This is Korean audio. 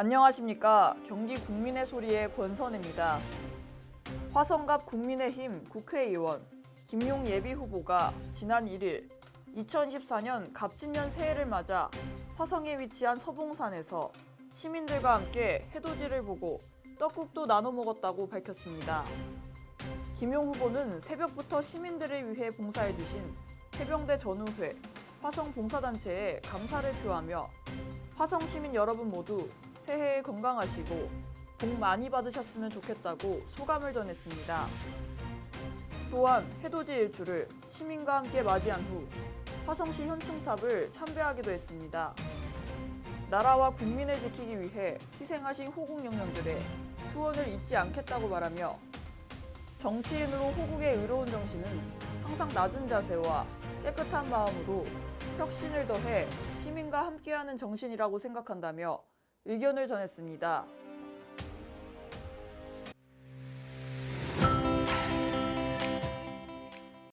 안녕하십니까. 경기 국민의 소리의 권선입니다. 화성갑 국민의힘 국회의원 김용 예비 후보가 지난 1일 2024년 갑진년 새해를 맞아 화성에 위치한 서봉산에서 시민들과 함께 해돋이를 보고 떡국도 나눠 먹었다고 밝혔습니다. 김용 후보는 새벽부터 시민들을 위해 봉사해주신 해병대 전우회, 화성 봉사단체에 감사를 표하며 화성 시민 여러분 모두 새해에 건강하시고 복 많이 받으셨으면 좋겠다고 소감을 전했습니다. 또한 해돋이 일주를 시민과 함께 맞이한 후 화성시 현충탑을 참배하기도 했습니다. 나라와 국민을 지키기 위해 희생하신 호국 영령들의 투혼을 잊지 않겠다고 말하며 정치인으로 호국의 의로운 정신은 항상 낮은 자세와 깨끗한 마음으로 혁신을 더해 시민과 함께하는 정신이라고 생각한다며 의견을 전했습니다.